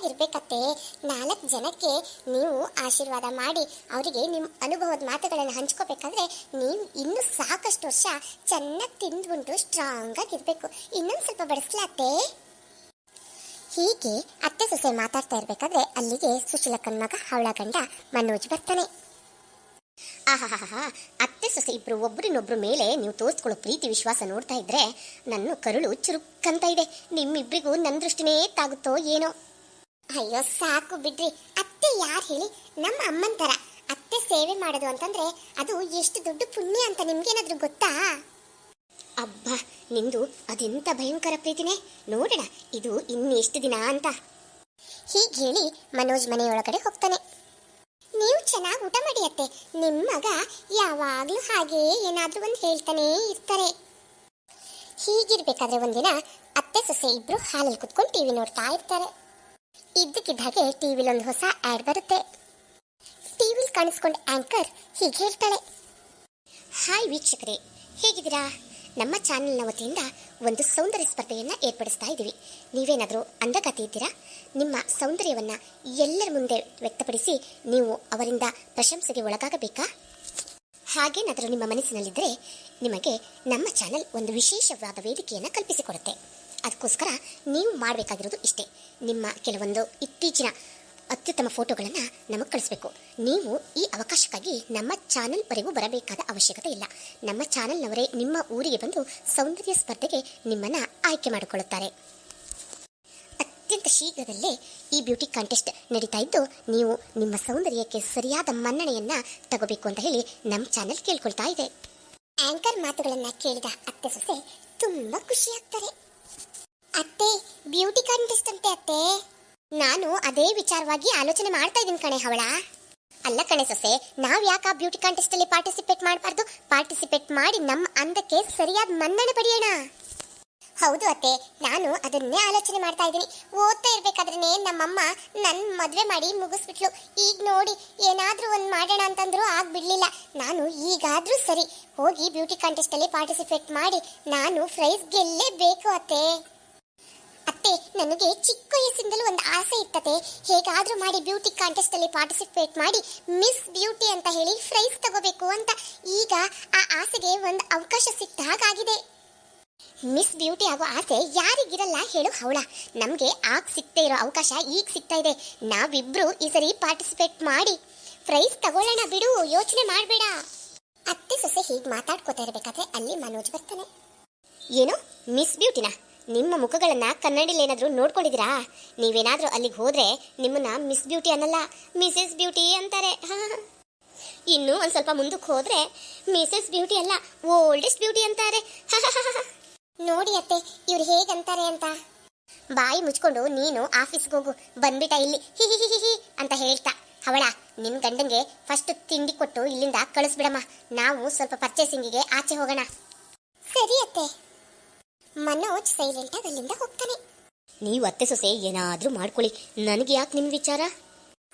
ಚೆನ್ನಾಗಿರ್ಬೇಕತ್ತೆ ನಾಲ್ಕು ಜನಕ್ಕೆ ನೀವು ಆಶೀರ್ವಾದ ಮಾಡಿ, ಅವರಿಗೆ ನಿಮ್ಮ ಅನುಭವದ ಮಾತುಗಳನ್ನು ಹಂಚ್ಕೋಬೇಕಾದ್ರೆ ನೀವು ಇನ್ನೂ ಸಾಕಷ್ಟು ವರ್ಷ ಚೆನ್ನಾಗಿ ತಿಂದ್ಬಿಟ್ಟು ಸ್ಟ್ರಾಂಗ್ ಆಗಿರ್ಬೇಕು. ಇನ್ನೊಂದು ಸ್ವಲ್ಪ ಬಡಿಸ್ಲಾತ್ತೆ ಹೀಗೆ ಅತ್ತೆ ಸೊಸೆ ಮಾತಾಡ್ತಾ ಇರ್ಬೇಕಾದ್ರೆ ಅಲ್ಲಿಗೆ ಸುಶೀಲಕ್ಕನ ಮಗ ಅವಳ ಗಂಡ ಮನೋಜ್ ಬರ್ತಾನೆ. ಆಹಾಹಾಹಾ, ಅತ್ತೆ ಸೊಸೆ ಇಬ್ರು ಒಬ್ರಿನೊಬ್ರು ಮೇಲೆ ನೀವು ತೋರಿಸ್ಕೊಳ್ಳೋ ಪ್ರೀತಿ ವಿಶ್ವಾಸ ನೋಡ್ತಾ ಇದ್ರೆ, ನನ್ನ ಕರುಳು ಚುರುಕ್ಕಂತ ಇದೆ. ನಿಮ್ಮಿಬ್ರಿಗೂ ನನ್ನ ದೃಷ್ಟಿನೇ ತಾಗುತ್ತೋ ಏನೋ. ಅಯ್ಯೋ, ಸಾಕು ಬಿಡ್ರಿ. ಅತ್ತೆ ಯಾರು ಹೇಳಿ? ನಮ್ಮ ಅಮ್ಮನ ಥರ ಅತ್ತೆ ಸೇವೆ ಮಾಡೋದು ಅಂತಂದ್ರೆ ಅದು ಎಷ್ಟು ದೊಡ್ಡ ಪುಣ್ಯ ಅಂತ ನಿಮ್ಗೇನಾದ್ರೂ ಗೊತ್ತಾ? ಅಬ್ಬ, ನಿಂದು ಅದೆಂತ ಭಯಂಕರ ಪ್ರೀತಿನೇ. ನೋಡೋಣ, ಇದು ಇನ್ನೆಷ್ಟು ದಿನ ಅಂತ. ಹೀಗೆ ಹೇಳಿ ಮನೋಜ್ ಮನೆಯೊಳಗಡೆ ಹೋಗ್ತಾನೆ. ನೀವು ಚೆನ್ನಾಗಿ ಊಟ ಮಾಡಿ ಅತ್ತೆ. ನಿಮ್ಮ ಮಗ ಯಾವಾಗಲೂ ಹಾಗೆ ಏನಾದರೂ ಒಂದು ಹೇಳ್ತಾನೇ ಇರ್ತಾರೆ. ಹೀಗಿರ್ಬೇಕಾದ್ರೆ ಒಂದಿನ ಅತ್ತೆ ಸೊಸೆ ಇಬ್ರು ಹಾಲಲ್ಲಿ ಕುತ್ಕೊಂಡು ಟಿವಿ ನೋಡ್ತಾ ಇರ್ತಾರೆ. ಇದ್ದಕ್ಕಿದ್ದ ಹಾಗೆ ಟಿವಿಲಿ ಒಂದು ಹೊಸ ಆಡ್ ಬರುತ್ತೆ. ಟಿವಿಲಿ ಕಾಣಿಸ್ಕೊಂಡ ಆಂಕರ್ ಹೀಗೆ ಹೇಳ್ತಾಳೆ. ಹಾಯ್ ವೀಕ್ಷಕರೇ, ಹೇಗಿದ್ದೀರಾ? ನಮ್ಮ ಚಾನೆಲ್ನ ವತಿಯಿಂದ ಒಂದು ಸೌಂದರ್ಯ ಸ್ಪರ್ಧೆಯನ್ನು ಏರ್ಪಡಿಸ್ತಾ ಇದ್ದೀವಿ. ನೀವೇನಾದರೂ ಅಂದಗತಿ ಇದ್ದೀರಾ? ನಿಮ್ಮ ಸೌಂದರ್ಯವನ್ನು ಎಲ್ಲರ ಮುಂದೆ ವ್ಯಕ್ತಪಡಿಸಿ ನೀವು ಅವರಿಂದ ಪ್ರಶಂಸೆಗೆ ಒಳಗಾಗಬೇಕಾ? ಹಾಗೇನಾದರೂ ನಿಮ್ಮ ಮನಸ್ಸಿನಲ್ಲಿದ್ದರೆ ನಿಮಗೆ ನಮ್ಮ ಚಾನೆಲ್ ಒಂದು ವಿಶೇಷವಾದ ವೇದಿಕೆಯನ್ನು ಕಲ್ಪಿಸಿಕೊಡುತ್ತೆ. ಅದಕ್ಕೋಸ್ಕರ ನೀವು ಮಾಡಬೇಕಾಗಿರೋದು ಇಷ್ಟೇ. ನಿಮ್ಮ ಕೆಲವೊಂದು ಇತ್ತೀಚಿನ ಅತ್ಯುತ್ತಮ ಫೋಟೋಗಳನ್ನು ನಮಗೆ ಕಳಿಸ್ಬೇಕು. ನೀವು ಈ ಅವಕಾಶಕ್ಕಾಗಿ ನಮ್ಮ ಚಾನಲ್ವರೆಗೂ ಬರಬೇಕಾದ ಅವಶ್ಯಕತೆ ಇಲ್ಲ. ನಮ್ಮ ಚಾನಲ್ನವರೇ ನಿಮ್ಮ ಊರಿಗೆ ಬಂದು ಸೌಂದರ್ಯ ಸ್ಪರ್ಧೆಗೆ ನಿಮ್ಮನ್ನು ಆಯ್ಕೆ ಮಾಡಿಕೊಳ್ಳುತ್ತಾರೆ. ಅತ್ಯಂತ ಶೀಘ್ರದಲ್ಲೇ ಈ ಬ್ಯೂಟಿ ಕಾಂಟೆಸ್ಟ್ ನಡೀತಾ ಇದ್ದು, ನೀವು ನಿಮ್ಮ ಸೌಂದರ್ಯಕ್ಕೆ ಸರಿಯಾದ ಮನ್ನಣೆಯನ್ನು ತಗೋಬೇಕು ಅಂತ ಹೇಳಿ ನಮ್ಮ ಚಾನೆಲ್ ಕೇಳ್ಕೊಳ್ತಾ ಇದೆ. ಆಂಕರ್ ಮಾತುಗಳನ್ನು ಕೇಳಿದ ಅತ್ತೆ ಸೊಸೆ ತುಂಬ ಖುಷಿ ಆಗ್ತಾರೆ ಅತ್ತೆ ಬ್ಯೂಟಿ ಕಾಂಟೆಸ್ಟ್ ಅಂತೆ ಅತ್ತೆ. ನಾನು ಅದೇ ವಿಚಾರವಾಗಿ ಆಲೋಚನೆ ಮಾಡ್ತಾ ಇದ್ದೀನಿ ಕಣೆ ಅವಳ ಅಲ್ಲ ಕಣೆ ಸೊಸೆ, ನಾವ್ ಯಾಕೆ ಬ್ಯೂಟಿ ಕಾಂಟೆಸ್ಟ್ ಅಲ್ಲಿ ಪಾರ್ಟಿಸಿಪೇಟ್ ಮಾಡಬಾರ್ದು? ಪಾರ್ಟಿಸಿಪೇಟ್ ಮಾಡಿ ನಮ್ಮ ಅಂದಕ್ಕೆ ಸರಿಯಾದ ಮನ್ನಣೆ ಪಡೆಯೋಣ. ಹೌದು ಅತ್ತೆ, ನಾನು ಅದನ್ನೇ ಆಲೋಚನೆ ಮಾಡ್ತಾ ಇದ್ದೀನಿ. ಓದ್ತಾ ಇರ್ಬೇಕಾದ್ರೇನೆ ನಮ್ಮಮ್ಮ ನನ್ನ ಮದುವೆ ಮಾಡಿ ಮುಗಿಸ್ಬಿಟ್ಲು. ಈಗ ನೋಡಿ ಏನಾದ್ರೂ ಒಂದು ಮಾಡೋಣ ಅಂತಂದ್ರು ಆಗ್ಬಿಡ್ಲಿಲ್ಲ. ನಾನು ಈಗಾದ್ರೂ ಸರಿ ಹೋಗಿ ಬ್ಯೂಟಿ ಕಾಂಟೆಸ್ಟ್ ಅಲ್ಲಿ ಪಾರ್ಟಿಸಿಪೇಟ್ ಮಾಡಿ ನಾನು ಪ್ರೈಸ್ ಗೆಲ್ಲೇಬೇಕು ಅತ್ತೆ. ಅತ್ತೆ, ನನಗೆ ಚಿಕ್ಕ ವಯಸ್ಸಿಂದಲೂ ಒಂದು ಆಸೆ ಇತ್ತತೆ ಹೇಗಾದ್ರೂ ಮಾಡಿ ಬ್ಯೂಟಿ ಕಾಂಟೆಸ್ಟ್ ಅಲ್ಲಿ ಪಾರ್ಟಿಸಿಪೇಟ್ ಮಾಡಿ ಮಿಸ್ ಬ್ಯೂಟಿ ಅಂತ ಹೇಳಿ ಪ್ರೈಸ್ ತಗೋಬೇಕು ಅಂತ. ಈಗ ಆ ಆಸೆಗೆ ಒಂದು ಅವಕಾಶ ಸಿಕ್ಕ ಹಾಗಾಗಿದೆ. ಮಿಸ್ ಬ್ಯೂಟಿ ಆಗೋ ಆಸೆ ಯಾರಿಗಿರಲ್ಲ ಹೇಳು ಹೌಳ. ನಮಗೆ ಆಗ ಸಿಗ್ತಾ ಇರೋ ಅವಕಾಶ ಈಗ ಸಿಗ್ತಾ ಇದೆ. ನಾವಿಬ್ರು ಈ ಸರಿ ಪಾರ್ಟಿಸಿಪೇಟ್ ಮಾಡಿ ಪ್ರೈಸ್ ತಗೊಳ್ಳೋಣ ಬಿಡು, ಯೋಚನೆ ಮಾಡಬೇಡ. ಅತ್ತೆ ಸೊಸೆ ಹೀಗೆ ಮಾತಾಡ್ಕೋತಾ ಇರಬೇಕಾದ್ರೆ ಅಲ್ಲಿ ಮನೋಜ್ ಬರ್ತಾನೆ. ಏನು? ಮಿಸ್ ಬ್ಯೂಟಿನಾ ನಿಮ್ಮ ಮುಖಗಳನ್ನ ಕನ್ನಡಿಲಿ ಏನಾದರೂ ನೋಡ್ಕೊಂಡಿದ್ದೀರಾ? ನೀವೇನಾದರೂ ಅಲ್ಲಿಗೆ ಹೋದ್ರೆ ನಿಮ್ಮನ್ನ ಮಿಸ್ ಬ್ಯೂಟಿ ಅನ್ನಲ್ಲ, ಮಿಸಸ್ ಬ್ಯೂಟಿ ಅಂತಾರೆ. ಇನ್ನು ಒಂದು ಸ್ವಲ್ಪ ಮುಂದಕ್ಕೆ ಹೋದ್ರೆ ಮಿಸಸ್ ಬ್ಯೂಟಿ ಅಲ್ಲ, ಓಲ್ಡೆಸ್ಟ್ ಬ್ಯೂಟಿ ಅಂತಾರೆ. ನೋಡಿ ಅತ್ತೆ, ಇವ್ರು ಹೇಗಂತಾರೆ ಅಂತ. ಬಾಯಿ ಮುಚ್ಕೊಂಡು ನೀನು ಆಫೀಸ್ಗೆ ಹೋಗು, ಬಂದ್ಬಿಟ್ಟ ಇಲ್ಲಿ, ಹಿ ಹಿ ಹಿ ಅಂತ ಹೇಳ್ತಾ. ಅವಳ ನಿನ್ ಗಂಡಂಗೆ ಫಸ್ಟ್ ತಿಂಡಿ ಕೊಟ್ಟು ಇಲ್ಲಿಂದ ಕಳಿಸ್ಬಿಡಮ್ಮ. ನಾವು ಸ್ವಲ್ಪ ಪರ್ಚೇಸಿಂಗಿಗೆ ಆಚೆ ಹೋಗೋಣ. ಸರಿ ಅತ್ತೆ. ಮನೋಜ್ ಸೈಲೆಂಟ್ ಆಗಿ ಅಲ್ಲಿಂದ ಹೋಗ್ತಾನೆ. ನೀವು ಅತ್ತೆ ಸೊಸೆ ಏನಾದರೂ ಮಾಡ್ಕೊಳ್ಳಿ. ನನಗೆ ಯಾಕೆ ನಿಮ್ಮ ವಿಚಾರ?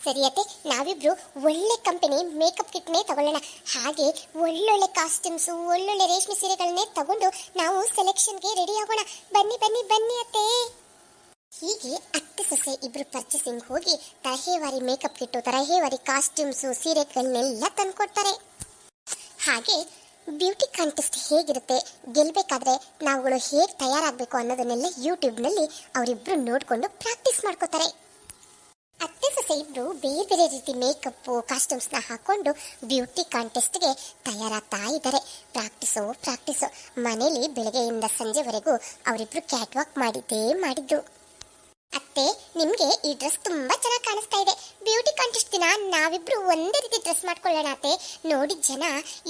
ಸರಿ ಅತ್ತೆ ನಾವಿಬ್ರು ಒಳ್ಳೆ ಕಂಪನಿ ಮೇಕಪ್ ಕಿಟ್ನೇ ತಗೊಳ್ಳೋಣ. ಹಾಗೆ ಒಳ್ಳೊಳ್ಳೆ ಕಾಸ್ಟ್ಯೂಮ್ಸು ಒಳ್ಳೊಳ್ಳೆ ರೇಷ್ಮೆ ಸೀರೆಗಳನ್ನೇ ತಗೊಂಡು ನಾವು ಸೆಲೆಕ್ಷನ್ಗೆ ರೆಡಿ ಆಗೋಣ. ಬನ್ನಿ ಬನ್ನಿ ಬನ್ನಿ ಅತ್ತೆ. ಹೀಗೆ ಅತ್ತೆ ಸೊಸೆ ಇಬ್ರು ಪರ್ಚೇಸಿಂಗ್ ಹೋಗಿ ತರಹೇವಾರಿ ಮೇಕಪ್ ಕಿಟ್ಟು ತರಹೇವಾರಿ ಕಾಸ್ಟ್ಯೂಮ್ಸು ಸೀರೆಗಳನ್ನೆಲ್ಲ ತಂದ್ಕೊಡ್ತಾರೆ. ಹಾಗೆ ಬ್ಯೂಟಿ ಕಾಂಟೆಸ್ಟ್ ಹೇಗಿರುತ್ತೆ ಗೆಲ್ಲಬೇಕಾದ್ರೆ ನಾವುಗಳು ಹೇಗೆ ತಯಾರಾಗಬೇಕು ಅನ್ನೋದನ್ನೆಲ್ಲ ಯೂಟ್ಯೂಬ್ನಲ್ಲಿ ಅವರಿಬ್ಬರು ನೋಡಿಕೊಂಡು ಪ್ರಾಕ್ಟೀಸ್ ಮಾಡ್ಕೋತಾರೆ. ಅತ್ತೆ ಸೊಸೆ ಇಬ್ಬರು ಬೇರೆ ಬೇರೆ ರೀತಿ ಮೇಕಪ್ಪು, ಕಾಸ್ಟ್ಯೂಮ್ಸ್ನ ಹಾಕ್ಕೊಂಡು ಬ್ಯೂಟಿ ಕಾಂಟೆಸ್ಟ್ಗೆ ತಯಾರಾಗ್ತಾ ಇದ್ದಾರೆ. Practice practice. ಮನೇಲಿ ಬೆಳಗ್ಗೆಯಿಂದ ಸಂಜೆವರೆಗೂ ಅವರಿಬ್ರು ಕ್ಯಾಟ್ ವಾಕ್ ಮಾಡಿದ್ದೇ ಮಾಡಿದ್ದು. ಅತ್ತೆ, ನಿಮ್ಗೆ ಈ ಡ್ರೆಸ್ ತುಂಬಾ ಚೆನ್ನಾಗಿ ಕಾಣಿಸ್ತಾ ಇದೆ. ಬ್ಯೂಟಿ ಕಾಂಟೆಸ್ಟ್ ದಿನ ನಾವಿಬ್ರು ಒಂದೇ ರೀತಿ ಡ್ರೆಸ್ ಮಾಡ್ಕೊಳ್ಳೋಣ ಅತ್ತೆ. ನೋಡಿ ಜನ,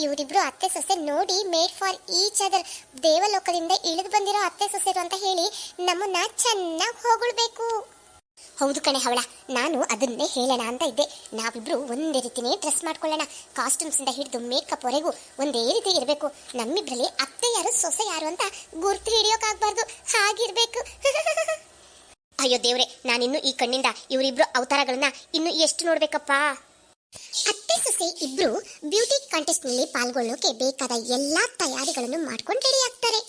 ಇವರಿಬ್ರು ಅತ್ತೆ ಸೊಸೆ ನೋಡಿ ಮೇಡ್ ಫಾರ್ ಈಚ್ ಅದರ್ ದೇವಲೋಕದಿಂದ ಇಳಿದು ಬಂದಿರೋ ಅತ್ತೆ ಸೊಸೆರು ಅಂತ ಹೇಳಿ ನಮ್ಮನ್ನ ಚೆನ್ನಾಗಿ ಹೊಗಳ್ಬೇಕು. ಹೌದು ಕಣೆ ಅವಳ ನಾನು ಅದನ್ನೇ ಹೇಳೋಣ ಅಂತ ಇದ್ದೆ. ನಾವಿಬ್ರು ಒಂದೇ ರೀತಿನೇ ಡ್ರೆಸ್ ಮಾಡ್ಕೊಳ್ಳೋಣ. ಕಾಸ್ಟ್ಯೂಮ್ಸ್ ಇಂದ ಹಿಡಿದು ಮೇಕಪ್ ವರೆಗೂ ಒಂದೇ ರೀತಿ ಇರಬೇಕು. ನಮ್ಮಿಬ್ರಲ್ಲಿ ಅತ್ತೆ ಯಾರು, ಸೊಸೆ ಯಾರು ಅಂತ ಗುರ್ತು ಹಿಡಿಯೋಕಾಗಬಾರ್ದು. ಹಾಗಿರ್ಬೇಕು ಅಯ್ಯೋ ದೇವ್ರೆ, ನಾನಿನ್ನು ಈ ಕಣ್ಣಿಂದ ಇವರಿಬ್ರು ಅವತಾರಗಳನ್ನ ಇನ್ನು ಎಷ್ಟು ನೋಡ್ಬೇಕಪ್ಪ? ಅತ್ತೆ ಸೊಸೆ ಇಬ್ರು ಬ್ಯೂಟಿ ಕಾಂಟೆಸ್ಟ್ನಲ್ಲಿ ಪಾಲ್ಗೊಳ್ಳೋಕೆ ಬೇಕಾದ ಎಲ್ಲಾ ತಯಾರಿಗಳನ್ನು ಮಾಡ್ಕೊಂಡು ರೆಡಿ ಆಗ್ತಾರೆ.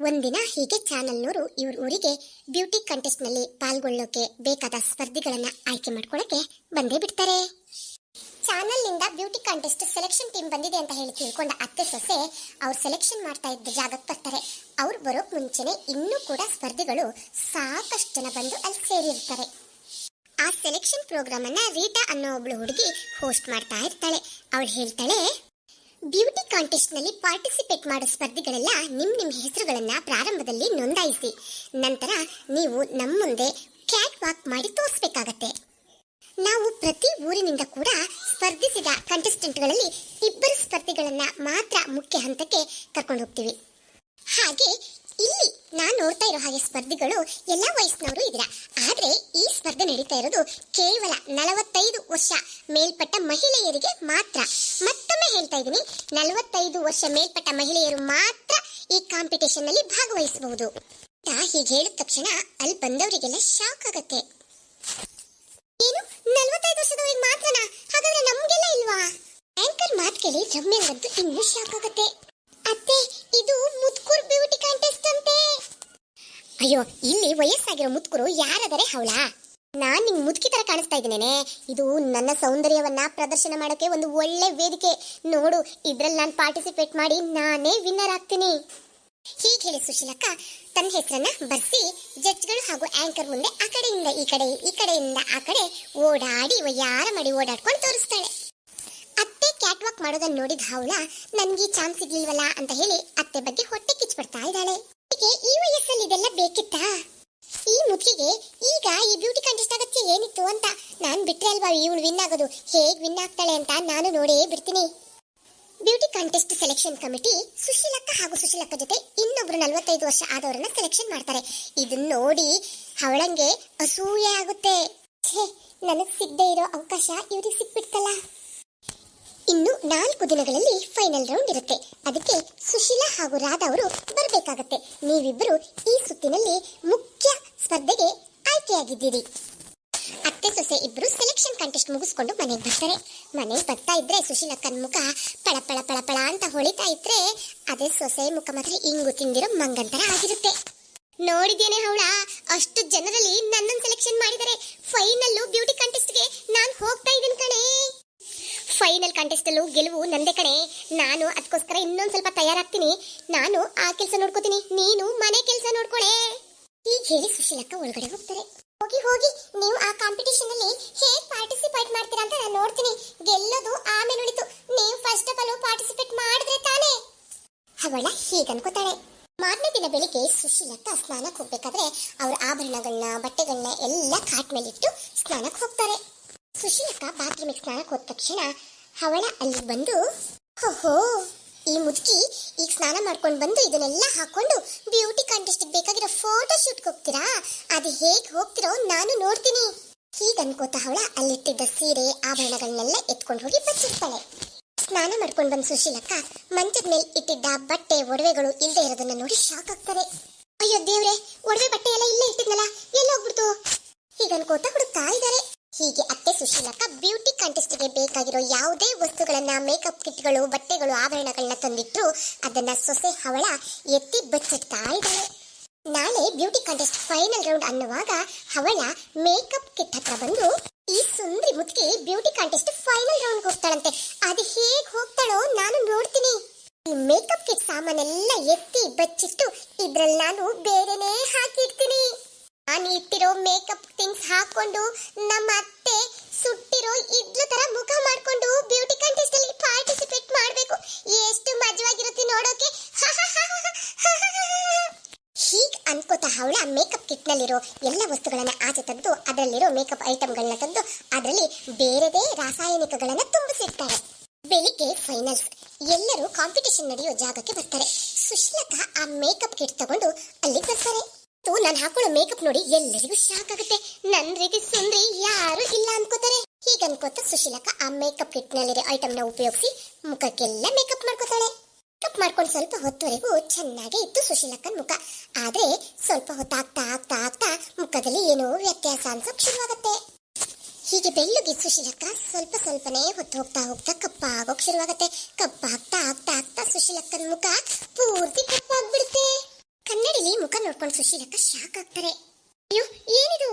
ಒಂದಿನ ಹೀಗೆ ಚಾನಲ್ನವರು ಇವ್ರ ಊರಿಗೆ ಬ್ಯೂಟಿ ಕಂಟೆಸ್ಟ್ನಲ್ಲಿ ಪಾಲ್ಗೊಳ್ಳೋಕೆ ಬೇಕಾದ ಸ್ಪರ್ಧಿಗಳನ್ನ ಆಯ್ಕೆ ಮಾಡ್ಕೊಳಕ್ಕೆ ಬಂದೇ ಬಿಡ್ತಾರೆ. ಚಾನಲ್ನಿಂದ ಬ್ಯೂಟಿ ಕಾಂಟೆಸ್ಟ್ ಸೆಲೆಕ್ಷನ್ ಟೀಮ್ ಬಂದಿದೆ ಅಂತ ಹೇಳಿ ತಿಳ್ಕೊಂಡ ಅತ್ತೆ ಸೊಸೆ, ಅವ್ರು ಸೆಲೆಕ್ಷನ್ ಮಾಡ್ತಾ ಇದ್ದ ಜಾಗಕ್ಕೆ ಬರ್ತಾರೆ. ಅವ್ರು ಬರೋಕ್ ಮುಂಚೆನೆ ಇನ್ನೂ ಕೂಡ ಸ್ಪರ್ಧಿಗಳು ಸಾಕಷ್ಟು ಜನ ಬಂದು ಅಲ್ಲಿ ಸೇರಿರ್ತಾರೆ. ಆ ಸೆಲೆಕ್ಷನ್ ಪ್ರೋಗ್ರಾಮ್ ಅನ್ನ ರೀಟಾ ಅನ್ನೋ ಒಬ್ಳು ಹುಡುಗಿ ಹೋಸ್ಟ್ ಮಾಡ್ತಾ ಇರ್ತಾಳೆ. ಅವಳು ಹೇಳ್ತಾಳೆ, ಬ್ಯೂಟಿ ಕಾಂಟೆಸ್ಟ್ನಲ್ಲಿ ಪಾರ್ಟಿಸಿಪೇಟ್ ಮಾಡೋ ಸ್ಪರ್ಧಿಗಳೆಲ್ಲ ನಿಮ್ ನಿಮ್ ಹೆಸರುಗಳನ್ನ ಪ್ರಾರಂಭದಲ್ಲಿ ನೋಂದಾಯಿಸಿ. ನಂತರ ನೀವು ನಮ್ಮ ಮುಂದೆ ಕ್ಯಾಟ್ ವಾಕ್ ಮಾಡಿ ತೋರಿಸ್ಬೇಕಾಗತ್ತೆ. ನಾವು ಪ್ರತಿ ಊರಿನಿಂದ ಕೂಡ ಸ್ಪರ್ಧಿಸಿದ ಕಂಟೆಸ್ಟೆಂಟ್ಗಳಲ್ಲಿ ಇಬ್ಬರು ಸ್ಪರ್ಧಿಗಳನ್ನ ಮಾತ್ರ ಮುಖ್ಯ ಹಂತಕ್ಕೆ ಕರ್ಕೊಂಡು ಹೋಗ್ತೀವಿ. ಹಾಗೆ ಇಲ್ಲಿ ನಾನು ನೋಡ್ತಾ ಇರೋ ಹಾಗೆ ಸ್ಪರ್ಧಿಗಳು ಎಲ್ಲ ವಯಸ್ಸಿನವರು ಇದ್ದೀರಾ? ಆದ್ರೆ ಈ ಸ್ಪರ್ಧೆ ನಡೀತಾ ಇರೋದು ಕೇವಲ ನಲವತ್ತೈದು ವರ್ಷ ಮೇಲ್ಪಟ್ಟ ಮಹಿಳೆಯರಿಗೆ ಮಾತ್ರ. ಮತ್ತೊಮ್ಮೆ ಹೇಳ್ತಾ ಇದ್ದೀನಿ, ನಲವತ್ತೈದು ವರ್ಷ ಮೇಲ್ಪಟ್ಟ ಮಹಿಳೆಯರು ಮಾತ್ರ ಈ ಕಾಂಪಿಟೇಷನ್ನಲ್ಲಿ ಭಾಗವಹಿಸಬಹುದು. ಹೀಗೆ ಹೇಳಿದ ತಕ್ಷಣ ಅಲ್ಲಿ ಬಂದವರಿಗೆಲ್ಲ ಶಾಕ್ ಆಗತ್ತೆ ಏನು ನಲವತ್ತೈದು ವರ್ಷದವರಿಗೆ ಮಾತ್ರನಾ ಹಾಗಾದ್ರೆ ಇಲ್ವಾ ಆಂಕರ್ ಮಾತ್ ಕೇಳಿ ರಮ್ಯಂಗಂತೂ ಇನ್ನೂ ಶಾಕ್ ಆಗುತ್ತೆ. ಅತ್ತೆ, ಇದು ಮುತ್ಕೂರ್ ಬ್ಯೂಟಿ ಕಾಂಟೆಸ್ಟ್ ಅಂತೆ. ಅಯ್ಯೋ, ಇಲ್ಲಿ ವಯಸ್ಸಾಗಿರೋ ಮುತ್ಕುರು ಯಾರಾದರೆ ಹೌಳ? ನಾನ್ ನಿಂಗ್ ಮುದುಕಿ ತರ ಕಾಣಿಸ್ತಾ ಇದ್ದೀನೇನೆ. ಇದು ನನ್ನ ಸೌಂದರ್ಯವನ್ನ ಪ್ರದರ್ಶನ ಮಾಡೋಕೆ ಒಂದು ಒಳ್ಳೆ ವೇದಿಕೆ. ನೋಡು, ಇದ್ರಲ್ಲಿ ನಾನು ಪಾರ್ಟಿಸಿಪೇಟ್ ಮಾಡಿ ನಾನೇ ವಿನ್ನರ್ ಆಗ್ತೀನಿ. ಹೀಗೆ ಹೇಳಿ ಸುಶೀಲಕ್ಕ ತನ್ನ ಹೆಸರನ್ನ ಬರ್ಸಿ ಜಡ್ಜ್ಗಳು ಹಾಗೂ ಆಂಕರ್ ಮುಂದೆ ಆ ಕಡೆಯಿಂದ ಈ ಕಡೆ, ಈ ಕಡೆಯಿಂದ ಆ ಕಡೆ ಓಡಾಡಿ ಯಾರ ಮಾಡಿ ಓಡಾಡ್ಕೊಂಡು ತೋರಿಸ್ತಾಳೆ. ಅತ್ತೆ ಕ್ಯಾಟ್ ವಾಕ್ ಮಾಡೋದನ್ನ ನೋಡಿದ ಹೌಳ ನನ್ಗೆ ಚಾನ್ಸ್ ಸಿಗ್ಲಿಲ್ವಲ್ಲ? ಅಂತ ಹೇಳಿ ಅತ್ತೆ ಬಗ್ಗೆ ಹೊಟ್ಟೆ ಕಿಚ್ಬಿಡ್ತಾ ಇದ್ದಾಳೆ. ಈ ವಯಸ್ಸಲ್ಲಿ ಇದೆಲ್ಲ ಬೇಕಿತ್ತಾ? ಈ ಮುದುಕಿಗೆ ಈಗ ಈ ಬ್ಯೂಟಿ ಕಾಂಟೆಸ್ಟ್ ಅಗತ್ಯ ಏನಿತ್ತು ಅಂತ ನಾನು ಬಿಟ್ರೆ ಅಲ್ವಾ ಇವಳು ವಿನ್ ಆಗೋದು? ಹೇಗ್ ವಿನ್ ಆಗ್ತಾಳೆ ಅಂತ ನಾನು ನೋಡೇ ಬಿಡ್ತೀನಿ. ಬ್ಯೂಟಿ ಕಾಂಟೆಸ್ಟ್ ಸೆಲೆಕ್ಷನ್ ಕಮಿಟಿ ಸುಶೀಲಕ್ಕ ಹಾಗೂ ಸುಶೀಲಕ್ಕ ಜೊತೆ ಇನ್ನೊಬ್ರು ನಲವತ್ತೈದು ವರ್ಷ ಆದವರನ್ನ ಸೆಲೆಕ್ಷನ್ ಮಾಡ್ತಾರೆ. ಇದನ್ನ ನೋಡಿ ಅವಳಂಗೆ ಅಸೂಯೆ ಆಗುತ್ತೆ. ನನಗ್ ಸಿಗದೆ ಇರೋ ಅವಕಾಶ ಇವ್ರಿಗೆ ಸಿಕ್ಬಿಡ್ತಲ್ಲ ಇನ್ನು ನಾಲ್ಕು ದಿನಗಳಲ್ಲಿ ಫೈನಲ್ ರೌಂಡ್ ಇರುತ್ತೆ. ಅದಕ್ಕೆ ಸುಶೀಲಾ ಹಾಗೂ ರಾಧಾ ಅವರು ಬರಬೇಕಾಗತ್ತೆ. ನೀವಿಬ್ಬರು ಈ ಸುತ್ತಿನಲ್ಲಿ ಮುಖ್ಯ ಸ್ಪರ್ಧೆಗೆ ಆಯ್ಕೆಯಾಗಿದ್ದೀರಿ. ಅತ್ತೆ ಸೊಸೆ ಇಬ್ಬರು ಸೆಲೆಕ್ಷನ್ ಕಂಟೆಸ್ಟ್ ಮುಗಿಸ್ಕೊಂಡು ಮನೆಗೆ ಬರ್ತಾರೆ. ಮನೆಗೆ ಬರ್ತಾ ಇದ್ರೆ ಸುಶೀಲಕ್ಕನ ಮುಖ ಪಳ ಪಳ ಪಳ ಪಳ ಅಂತ ಹೊಳಿತಾ ಇದ್ರೆ ಅದೇ ಸೊಸೆ ಮುಖ ಮಾತ್ರ ಇಂಗು ತಿಂದಿರೋ ಮಂಗಂತರ ಆಗಿರುತ್ತೆ. ನೋಡಿದ್ದೇನೆ ಅವಳ ಅಷ್ಟು ಜನರಲ್ಲಿ ನನ್ನನ್ನು ಸೆಲೆಕ್ಷನ್ ಮಾಡಿದರೆ ಫೈನಲ್ಲು ಬ್ಯೂಟಿ ಕಂಟೆಸ್ಟ್ಗೆ ನಾನು ಹೋಗ್ತಾ ಇದ್ದೀನಿ ಕಣೆ. ಫೈನಲ್ ಕಾಂಟೆಸ್ಟ್ ಅಲ್ಲೂ ಗೆಲುವು ನಂದೇ ಕಣೆ. ನಾನು ಅದಕ್ಕೋಸ್ಕರ ಇನ್ನೊಂದು ಸ್ವಲ್ಪ ತಯಾರಾಗ್ತೀನಿ. ನಾನು ಆ ಕೆಲಸ ನೋಡ್ಕೋತೀನಿ. ನೀನು ಮನೆ ಕೆಲಸ ನೋಡ್ಕೊಳೆ. ಈಗ ಹೇಳಿ ಸುಶೀಲಕ್ಕ ಒಳಗಡೆ ಹೋಗ್ತಾರೆ. ಹೋಗಿ ಹೋಗಿ. ನೀವು ಆ ಕಾಂಪಿಟೇಷನ್ ಅಲ್ಲಿ ಹೇಗೆ ಪಾರ್ಟಿಸಿಪೇಟ್ ಮಾಡ್ತೀರಾ ಅಂತ ನಾನು ನೋಡ್ತೀನಿ. ಗೆಲ್ಲೋದು ಆಮೇಲೆ ಉಳಿತು. ನೀವು ಫಸ್ಟ್ ಆಫ್ ಆಲ್ ಪಾರ್ಟಿಸಿಪೇಟ್ ಮಾಡಿದ್ರೆ ತಾನೇ. ಅವಳ ಹೀಗೆ ಅನ್ಕೋತಾಳೆ. ಮಾರನೇ ದಿನ ಬೆಳಿಗ್ಗೆ ಸುಶೀಲಕ್ಕ ಸ್ನಾನಕ್ಕೆ ಹೋಗ್ಬೇಕಾದ್ರೆ ಅವ್ರ ಆಭರಣಗಳನ್ನ ಬಟ್ಟೆಗಳನ್ನ ಎಲ್ಲ ಕಾಟ್ ಮೇಲಿಟ್ಟು ಸ್ನಾನಕ್ಕೆ ಹೋಗ್ತಾರೆ. ಸುಶೀಲಕ್ಕ ಬಾತ್ರೂಮಿಗೆ ಸ್ನಾನಕ್ಕೆ ಹೋದ ತಕ್ಷಣ ಹವಳ ಅಲ್ಲಿ ಬಂದು ಹೋಹೋ ಈ ಮುದುಕಿ ಈಗ ಸ್ನಾನ ಮಾಡ್ಕೊಂಡು ಬಂದು ಇದನ್ನೆಲ್ಲ ಹಾಕೊಂಡು ಬ್ಯೂಟಿ ಕಾಂಟೆಸ್ಟ್ ಬೇಕಾಗಿರೋ ಫೋಟೋ ಶೂಟ್ಗೆ ಹೋಗ್ತೀರಾ? ಅದು ಹೇಗೆ ಹೋಗ್ತಿರೋ ನಾನು ನೋಡ್ತೀನಿ. ಹೀಗೆ ಅನ್ಕೋತ ಅವಳ ಅಲ್ಲಿಟ್ಟಿದ್ದ ಸೀರೆ ಆಭರಣಗಳನ್ನೆಲ್ಲ ಎತ್ಕೊಂಡು ಹೋಗಿ ಬಚ್ಚಿರ್ತಾಳೆ ಸ್ನಾನ ಮಾಡ್ಕೊಂಡು ಬಂದ ಸುಶೀಲಕ್ಕ ಮಂಚದ ಮೇಲೆ ಇಟ್ಟಿದ್ದ ಬಟ್ಟೆ, ಒಡವೆಗಳು ಇಲ್ಲದೆ ಇರೋದನ್ನ ನೋಡಿ ಶಾಕ್ ಆಗ್ತಾರೆ. ಅಯ್ಯೋ ದೇವ್ರೆ, ಒಡವೆ ಬಟ್ಟೆ ಎಲ್ಲ ಇಲ್ಲೇ ಇಟ್ಟಿದ್ನಲ್ಲ, ಎಲ್ಲ ಹೋಗ್ಬಿಡ್ತು? ಹೀಗನ್ಕೋತ ಹುಡುಕ್ತಾ ಇದ್ದಾರೆ ಹೀಗೆ ಅತ್ತೆ ಸುಶೀಲಕ್ಕ ಬ್ಯೂಟಿ ಕಾಂಟೆಸ್ಟ್ಗೆ ಬೇಕಾಗಿರೋ ಯಾವುದೇ ವಸ್ತುಗಳನ್ನ, ಮೇಕಪ್ ಕಿಟ್ಗಳು, ಬಟ್ಟೆಗಳು ಆಭರಣಗಳನ್ನ ತಂದಿಟ್ರು ಅದನ್ನ ಸೊಸೆ ಹವಳ ಎತ್ತಿ ಬಚ್ಚಿಡ್ತಾ ಇದ್ದಾಳೆ. ನಾಳೆ ಬ್ಯೂಟಿ ಕಾಂಟೆಸ್ಟ್ ಫೈನಲ್ ರೌಂಡ್ ಅನ್ನುವಾಗ ಹವಳ ಮೇಕಪ್ ಕಿಟ್ ಹತ್ರ ಬಂದು ಈ ಸುಂದ್ರಿ ಮುತ್ಕಿ ಬ್ಯೂಟಿ ಕಾಂಟೆಸ್ಟ್ ಫೈನಲ್ ರೌಂಡ್ ಹೋಗ್ತಾಳಂತೆ. ಅದು ಹೇಗ್ ಹೋಗ್ತಾಳೋ ನಾನು ನೋಡ್ತೀನಿ. ಈ ಮೇಕಪ್ ಕಿಟ್ ಸಾಮಾನೆಲ್ಲ ಎತ್ತಿ ಬಚ್ಚಿಟ್ಟು ಇದ್ರಲ್ಲಿ ನಾನು ಬೇರೆನೇ ಹಾಕಿಡ್ತೀನಿ. ನಾನು ಇಟ್ಟಿರೋ ಮೇಕಪ್ ಥಿಂಗ್ಸ್ ಹಾಕೊಂಡು ನಮ್ಮ ಅತ್ತೆ ಸುಟ್ಟಿರೋ ಇಡ್ಲು ತರ ಮುಖ ಮಾಡ್ಕೊಂಡು ಬ್ಯೂಟಿ ಕಾಂಟೆಸ್ಟ್ ಅಲ್ಲಿ ಪಾರ್ಟಿಸಿಪೇಟ್ ಮಾಡಬೇಕು. ಎಷ್ಟು ಮಜವಾಗಿರುತ್ತೆ ನೋಡೋಕೆ. ಹೀಗ್ ಅನ್ಕೋತ ಅವಳ ಮೇಕಪ್ ಕಿಟ್ ನಲ್ಲಿರೋ ಎಲ್ಲ ವಸ್ತುಗಳನ್ನ ಆಚೆ ತಂದು ಅದರಲ್ಲಿರೋ ಮೇಕಪ್ ಐಟಮ್ಗಳನ್ನ ತಂದು ಅದರಲ್ಲಿ ಬೇರೆದೇ ರಾಸಾಯನಿಕಗಳನ್ನ ತುಂಬಿಸಿರ್ತಾರೆ ಬೆಳಿಗ್ಗೆ ಫೈನಲ್ಸ್ ಎಲ್ಲರೂ ಕಾಂಪಿಟೇಷನ್ ನಡೆಯೋ ಜಾಗಕ್ಕೆ ಬರ್ತಾರೆ. ಸುಶ್ಲತಾ ಆ ಮೇಕಪ್ ಕಿಟ್ ತಗೊಂಡು ಬರ್ತಾರೆ ನಾನು ಹಾಕೊಳ್ಳೋ ಮೇಕಪ್ ನೋಡಿ ಎಲ್ಲರಿಗೂ ಶಾಕ್ ಆಗುತ್ತೆ. ನನ್ನ ರೀತಿ ಸುಂದ್ರಿ ಯಾರು ಇಲ್ಲ ಅನ್ಕೋತಾರೆ. ಹೀಗೆ ಅನ್ಕೋತ ಸುಶೀಲಕ್ಕ ಆ ಮೇಕಪ್ ಕಿಟ್ ನಲ್ಲಿರೋ ಐಟಮ್ ಉಪಯೋಗಿಸಿ ಮುಖಕ್ಕೆಲ್ಲ ಮೇಕಪ್ ಮಾಡ್ಕೋತಾಳೆ. ಮೇಕಪ್ ಮಾಡ್ಕೊಂಡು ಸ್ವಲ್ಪ ಹೊತ್ತವರೆಗೂ ಚೆನ್ನಾಗೇ ಇತ್ತು ಸುಶೀಲಕ್ಕನ ಮುಖ. ಆದ್ರೆ ಸ್ವಲ್ಪ ಹೊತ್ತಾಗ್ತಾ ಆಗ್ತಾ ಆಗ್ತಾ ಮುಖದಲ್ಲಿ ಏನೋ ವ್ಯತ್ಯಾಸ ಅನ್ಸೋಕ್ ಶುರುವಾಗುತ್ತೆ. ಹೀಗೆ ಬೆಳ್ಳುಗೆ ಸುಶೀಲಕ್ಕ ಸ್ವಲ್ಪ ಸ್ವಲ್ಪನೇ ಹೊತ್ತು ಹೋಗ್ತಾ ಹೋಗ್ತಾ ಶುರುವಾಗತ್ತೆ. ಕಪ್ಪಾಗ್ತಾ ಆಗ್ತಾ ಆಗ್ತಾ ಸುಶೀಲಕ್ಕನ ಮುಖ ಪೂರ್ತಿ ನೋಡ್ಕೊಂಡು ಸುಶೀಲಕ್ಕ ಶಾಕ್ ಆಗ್ತಾರೆ. ಅಯ್ಯೋ, ಏನಿದು?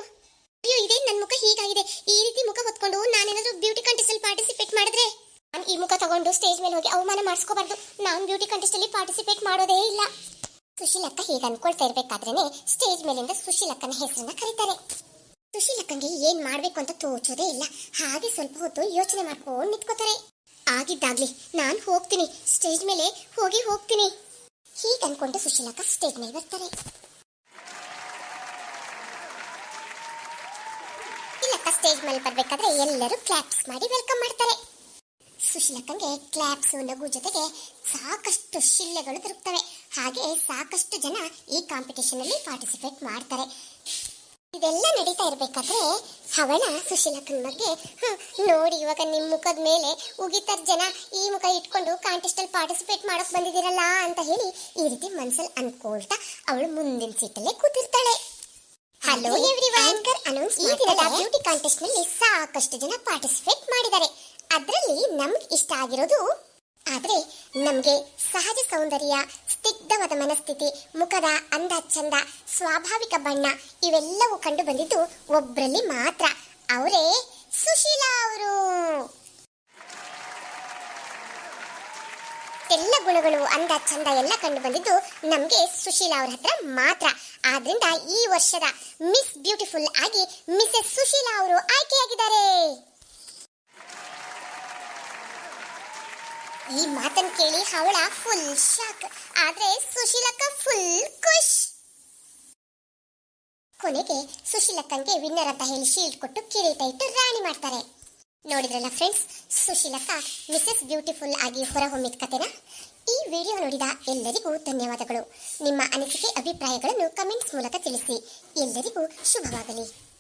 ಅಯ್ಯೋ, ಇದೇ ನನ್ನ ಮುಖ ಹೀಗಾಗಿದೆ. ಈ ರೀತಿ ಮುಖ ಹೊತ್ಕೊಂಡು ನಾನೇನಾದ್ರು ಬ್ಯೂಟಿ ಕಂಟೆಸ್ಟ್ ಅಲ್ಲಿ ಪಾರ್ಟಿಸಿಪೇಟ್ ಮಾಡಿದ್ರೆ? ನಾನು ಈ ಮುಖ ತಗೊಂಡು ಸ್ಟೇಜ್ ಮೇಲೆ ಹೋಗಿ ಅವಮಾನ ಮಾಡಿಸ್ಕೋಬಾರ್ದು. ನಾನು ಬ್ಯೂಟಿ ಕಂಟೆಸ್ಟ್ ಅಲ್ಲಿ ಪಾರ್ಟಿಸಿಪೇಟ್ ಮಾಡೋದೇ ಇಲ್ಲ. ಸುಶೀಲಕ್ಕ ಹೀಗೆ ಅನ್ಕೊಳ್ತಾ ಇರ್ಬೇಕಾದ್ರೇನೆ ಸ್ಟೇಜ್ ಮೇಲಿಂದ ಸುಶೀಲಕ್ಕನ ಹೆಸರನ್ನ ಕರೀತಾರೆ. ಸುಶೀಲಕ್ಕಂಗೆ ಏನ್ ಮಾಡ್ಬೇಕು ಅಂತ ತೋಚೋದೇ ಇಲ್ಲ. ಹಾಗೆ ಸ್ವಲ್ಪ ಹೊತ್ತು ಯೋಚನೆ ಮಾಡ್ಕೊಂಡು ನಿಂತ್ಕೋತಾರೆ. ಆಗಿದ್ದಾಗ್ಲಿ ನಾನು ಹೋಗ್ತೀನಿ. ಸ್ಟೇಜ್ ಮೇಲೆ ಹೋಗಿ ಹೋಗ್ತೀನಿ. ಹೀಗೆ ಅನ್ಕೊಂಡು ಸುಶೀಲಕ್ಕ ಸ್ಟೇಜ್ ಮೇಲೆ ಬರ್ತಾರೆ ಸುಶೀಲಕ್ಕ ಸ್ಟೇಜ್ ಮೇಲೆ ಬರಬೇಕಾದ್ರೆ ಎಲ್ಲರೂ ಕ್ಲಾಪ್ಸ್ ಮಾಡಿ ವೆಲ್ಕಮ್ ಮಾಡ್ತಾರೆ. ಸುಶೀಲಕ್ಕಂಗೆ ಕ್ಲಾಪ್ಸ್ ನಗು ಜೊತೆಗೆ ಸಾಕಷ್ಟು ಶಿಲ್ಲೆಗಳು ದೊರಕ್ತವೆ. ಹಾಗೆ ಸಾಕಷ್ಟು ಜನ ಈ ಕಾಂಪಿಟೇಷನ್ ಅಲ್ಲಿ ಪಾರ್ಟಿಸಿಪೇಟ್ ಮಾಡ್ತಾರೆ. ಇದೆಲ್ಲ ನಡೀತಾ ಇರ್ಬೇಕಾದ್ರೆ ಹವಳ ಸುಶೀಲಕ್ಕನ ಬಗ್ಗೆ "ಹ್ಮ್, ನೋಡಿ ಇವಾಗ ನಿಮ್ಮ ಮುಖದ ಮೇಲೆ ಉಗಿತರ್ ಜನ ಈ ಮುಖ ಇಟ್ಕೊಂಡು ಕಾಂಟೆಸ್ಟ್ ಅಲ್ಲಿ ಪಾರ್ಟಿಸಿಪೇಟ್ ಮಾಡೋಕೆ ಬಂದಿದ್ದೀರಲ್ಲ ಅಂತ ಹೇಳಿ ಈ ರೀತಿ ಮನ್ಸಲ್ಲಿ ಅನ್ಕೊಳ್ತಾ ಅವಳು ಮುಂದಿನ ಸೀಟಲ್ಲೇ ಕೂತಿರ್ತಾಳೆ. ಹಲೋ ಆಂಕರ್ ಅನೌನ್ಸ್ ಈ ದಿನದ ಬ್ಯೂಟಿ ಕಾಂಟೆಸ್ಟ್ನಲ್ಲಿ ಸಾಕಷ್ಟು ಜನ ಪಾರ್ಟಿಸಿಪೇಟ್ ಮಾಡಿದ್ದಾರೆ. ಅದರಲ್ಲಿ ನಮ್ಗೆ ಇಷ್ಟ ಆಗಿರೋದು ಆದ್ರೆ ನಮ್ಗೆ ಸಹಜ ಸೌಂದರ್ಯ ಸ್ನಿಗ್ಧವಾದ ಮನಸ್ಥಿತಿ ಮುಖದ ಅಂದ ಚಂದ ಸ್ವಾಭಾವಿಕ ಬಣ್ಣ ಇವೆಲ್ಲವೂ ಕಂಡು ಬಂದಿದ್ದು ಒಬ್ರಲ್ಲಿ ಮಾತ್ರ. ಅವರೇ ಸುಶೀಲಾ ಅವರು. ಎಲ್ಲ ಗುಣಗಳು, ಅಂದ, ಚಂದ ಎಲ್ಲ ಕಂಡು ಬಂದಿದ್ದು ನಮ್ಗೆ ಸುಶೀಲಾ ಅವ್ರ ಹತ್ರ ಮಾತ್ರ. ಆದ್ರಿಂದ ಈ ವರ್ಷದ ಮಿಸ್ ಬ್ಯೂಟಿಫುಲ್ ಆಗಿ ಮಿಸ್ಸೆಸ್ ಸುಶೀಲಾ ಅವರು ಆಯ್ಕೆಯಾಗಿದ್ದಾರೆ. ಈ ಮಾತನ್ನು ಕೇಳಿ ಅವಳ ಫುಲ್ ಶಾಕ್ ಆದ್ರೆ ಸುಶೀಲಕ್ಕ ಫುಲ್ ಖುಷ್. ಕೊನೆಗೆ ಸುಶೀಲಕ್ಕಂಗೆ ವಿನ್ನರ್ ಅಂತ ಹೇಳಿ ಶೀಲ್ಡ್ ಕೊಟ್ಟು ಕಿರೀಟ ಇಟ್ಟು ರಾಣಿ ಮಾಡ್ತಾರೆ. ನೋಡಿದ್ರಲ್ಲ ಫ್ರೆಂಡ್ಸ್ ಸುಶೀಲಕ್ಕ ಮಿಸ್ಸೆಸ್ ಬ್ಯೂಟಿಫುಲ್ ಆಗಿ ಹೊರಹೊಮ್ಮಿದ ಕತೆನ ಈ ವಿಡಿಯೋ ನೋಡಿದ ಎಲ್ಲರಿಗೂ ಧನ್ಯವಾದಗಳು. ನಿಮ್ಮ ಅನಿಸಿಕೆ, ಅಭಿಪ್ರಾಯಗಳನ್ನು ಕಮೆಂಟ್ಸ್ ಮೂಲಕ ತಿಳಿಸಿ. ಎಲ್ಲರಿಗೂ ಶುಭವಾಗಲಿ.